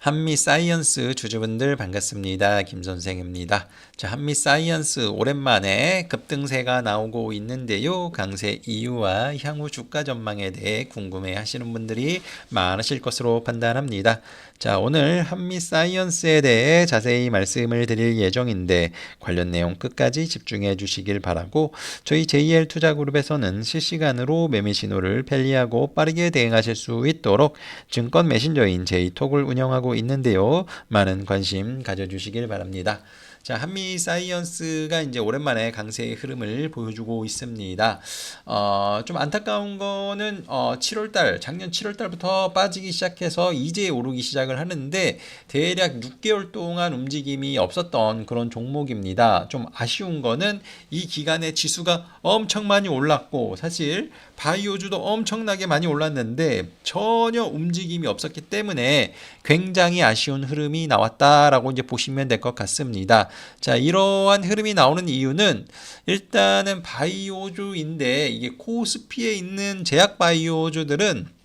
한미 사이언스 주주분들 반갑습니다. 김 선생입니다. 자, 한미 사이언스 오랜만에 급등세가 나오고 있는데요. 강세 이유와 향후 주가 전망에 대해 궁금해 하시는 분들이 많으실 것으로 판단합니다. 자, 오늘 한미 사이언스에 대해 자세히 말씀을 드릴 예정인데 관련 내용 끝까지 집중해 주시길 바라고 저희 JL 투자그룹에서는 실시간으로 매매 신호를 편리하고 빠르게 대응하실 수 있도록 증권 메신저인 제이톡을 운영하고 있는데요. 많은 관심 가져주시길 바랍니다. 자, 한미 사이언스가 이제 오랜만에 강세의 흐름을 보여주고 있습니다. 어, 좀 안타까운 거는 어, 7월 달, 작년 7월 달부터 빠지기 시작해서 이제 오르기 시작을 하는데 대략 6개월 동안 움직임이 없었던 그런 종목입니다. 좀 아쉬운 거는 이 기간에 지수가 엄청 많이 올랐고 사실 바이오주도 엄청나게 많이 올랐는데 전혀 움직임이 없었기 때문에 굉장히 아쉬운 흐름이 나왔다라고 이제 보시면 될 것 같습니다. 자, 이러한 흐름이 나오는 이유는 일단은 바이오주인데 이게 코스피에 있는 제약 바이오주들은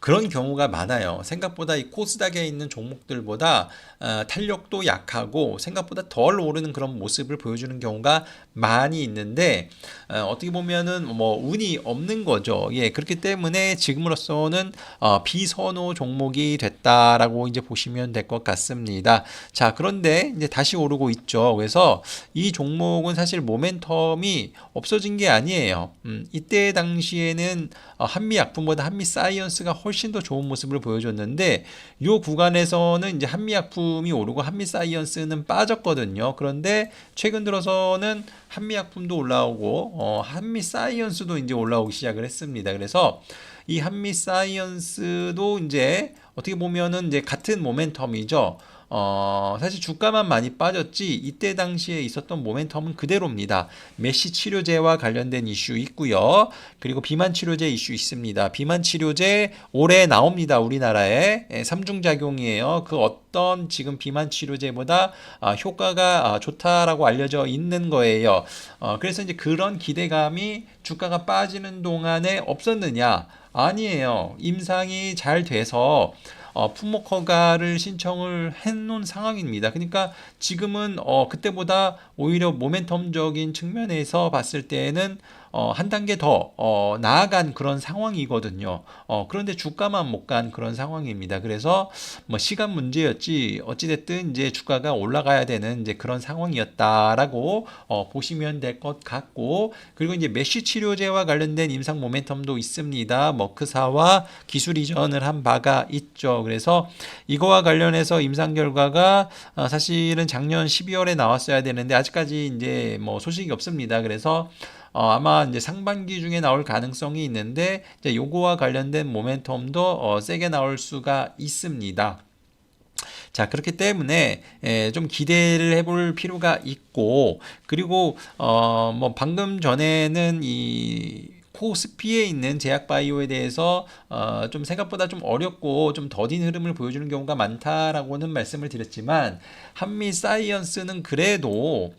그런 경우가 많아요. 생각보다 이 코스닥에 있는 종목들보다 어, 탄력도 약하고 생각보다 덜 오르는 그런 모습을 보여주는 경우가 많이 있는데 어, 떻게 보면은 뭐 운이 없는 거죠. 예, 그렇기 때문에 지금으로서는 어, 비선호 종목이 됐다라고 이제 보시면 될 것 같습니다. 자, 그런데 이제 다시 오르고 있죠. 그래서 이 종목은 사실 모멘텀이 없어진 게 아니에요. 음, 이때 당시에는 어, 한미 약품보다 한미 사이언스가 훨씬 더 좋은 모습을 보여줬는데 이 구간에서는 이제 한미 약품이 오르고 한미 사이언스는 빠졌거든요. 그런데 최근 들어서는 한미약품도 올라오고 어, 한미 사이언스도 이제 올라오기 시작을 했습니다. 그래서 이 한미 사이언스도 이제 어떻게 보면은 이제 같은 모멘텀이죠. 어, 사실 주가만 많이 빠졌지 이때 당시에 있었던 모멘텀은 그대로입니다. 메시 치료제와 관련된 이슈 있고요. 그리고 비만 치료제 이슈 있습니다. 비만 치료제 올해 나옵니다. 우리나라에 예, 삼중 작용이에요. 그 어떤 지금 비만 치료제보다 아, 효과가 아, 좋다라고 알려져 있는 거예요. 어, 그래서 이제 그런 기대감이 주가가 빠지는 동안에 없었느냐? 아니에요. 임상이 잘 돼서 어, 품목 허가를 신청을 해놓은 상황입니다. 그러니까 지금은 어, 그때보다 오히려 모멘텀적인 측면에서 봤을 때는 어, 한 단계 더 어, 나아간 그런 상황이거든요. 어, 그런데 주가만 못 간 그런 상황입니다. 그래서 뭐 시간 문제였지 어찌됐든 이제 주가가 올라가야 되는 이제 그런 상황이었다라고 어, 보시면 될 것 같고 그리고 이제 메쉬 치료제와 관련된 임상 모멘텀도 있습니다. 머크사와 기술 이전을 한 바가 있죠. 그래서 이거와 관련해서 임상 결과가 어, 사실은 작년 12월에 나왔어야 되는데 아직까지 이제 뭐 소식이 없습니다. 그래서 어, 아마 이제 상반기 중에 나올 가능성이 있는데 이제 요거와 관련된 모멘텀도 어, 세게 나올 수가 있습니다. 자 그렇기 때문에 에, 좀 기대를 해볼 필요가 있고 그리고 어 뭐 방금 전에는 이 코스피에 있는 제약바이오에 대해서 어, 좀 생각보다 좀 어렵고 좀 더딘 흐름을 보여주는 경우가 많다라고는 말씀을 드렸지만 한미 사이언스는 그래도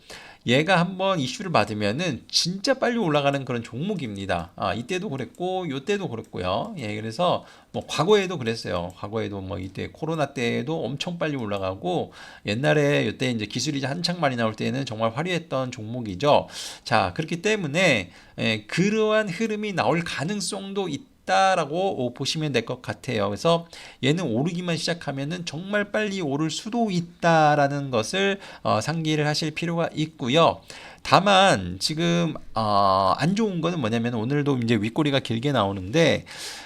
얘가 한번 이슈를 받으면은 진짜 빨리 올라가는 그런 종목입니다. 아, 이때도 그랬고, 요때도 그랬고요. 예, 그래서 뭐 과거에도 그랬어요. 과거에도 뭐 이때 코로나 때에도 엄청 빨리 올라가고, 옛날에 요때 이제 기술이 한창 많이 나올 때는 정말 화려했던 종목이죠. 자, 그렇기 때문에, 예, 그러한 흐름이 나올 가능성도 있다. 있다라고 보시면 될 것 같아요. 그래서 얘는 오르기만 시작하면은 정말 빨리 오를 수도 있다라는 것을 어, 상기를 하실 필요가 있고요. 다만 지금 어, 안 좋은 거는 뭐냐면 오늘도 이제 윗꼬리가 길게 나오는데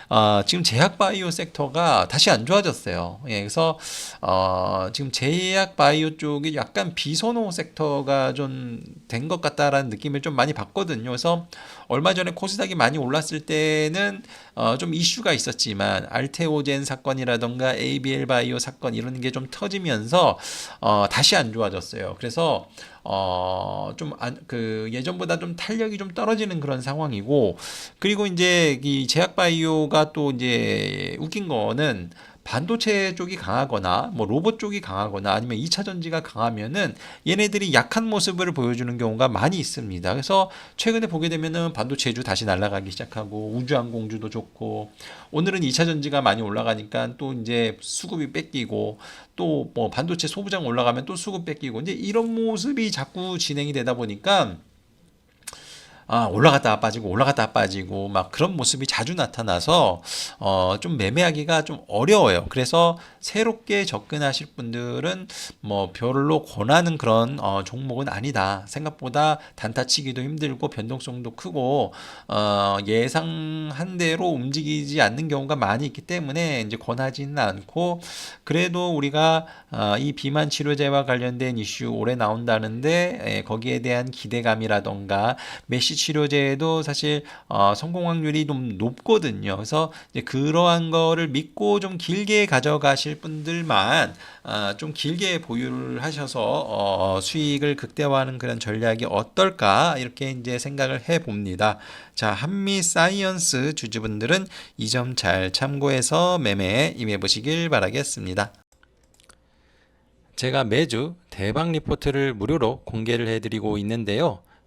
어, 지금 제약 바이오 섹터가 다시 안 좋아졌어요. 예, 그래서 어, 지금 제약 바이오 쪽이 약간 비선호 섹터가 좀 된 것 같다라는 느낌을 좀 많이 받거든요. 그래서 얼마 전에 코스닥이 많이 올랐을 때는 어, 좀 이슈가 있었지만 알테오젠 사건이라던가 ABL 바이오 사건 이런 게 좀 터지면서 어, 다시 안 좋아졌어요. 그래서 어, 좀, 안, 그, 예전보다 좀 탄력이 좀 떨어지는 그런 상황이고, 그리고 이제 이 제약바이오가 또 이제 웃긴 거는 반도체 쪽이 강하거나 뭐 로봇 쪽이 강하거나 아니면 2차 전지가 강하면은 얘네들이 약한 모습을 보여주는 경우가 많이 있습니다. 그래서 최근에 보게 되면은 반도체주 다시 날아가기 시작하고 우주항공주도 좋고 오늘은 2차 전지가 많이 올라가니까 또 이제 수급이 뺏기고 또 뭐 반도체 소부장 올라가면 또 수급 뺏기고 이제 이런 모습이 자꾸 진행이 되다 보니까 아, 올라갔다가 빠지고 올라갔다가 빠지고 막 그런 모습이 자주 나타나서 어, 좀 매매하기가 좀 어려워요. 그래서 새롭게 접근하실 분들은 뭐 별로 권하는 그런 어, 종목은 아니다. 생각보다 단타치기도 힘들고 변동성도 크고 어, 예상한 대로 움직이지 않는 경우가 많이 있기 때문에 이제 권하지는 않고 그래도 우리가 어, 이 비만 치료제와 관련된 이슈 올해 나온다는데 에, 거기에 대한 기대감이라던가 메시 치료제도 사실 어, 성공 확률이 좀 높거든요. 그래서 그러한 거를 믿고 좀 길게 가져가실 분들만 어, 좀 길게 보유를 하셔서 어, 수익을 극대화하는 그런 전략이 어떨까 이렇게 이제 생각을 해 봅니다. 자, 한미 사이언스 주주분들은 이 점 잘 참고해서 매매에 임해 보시길 바라겠습니다. 제가 매주 대박 리포트를 무료로 공개를 해드리고 있는데요.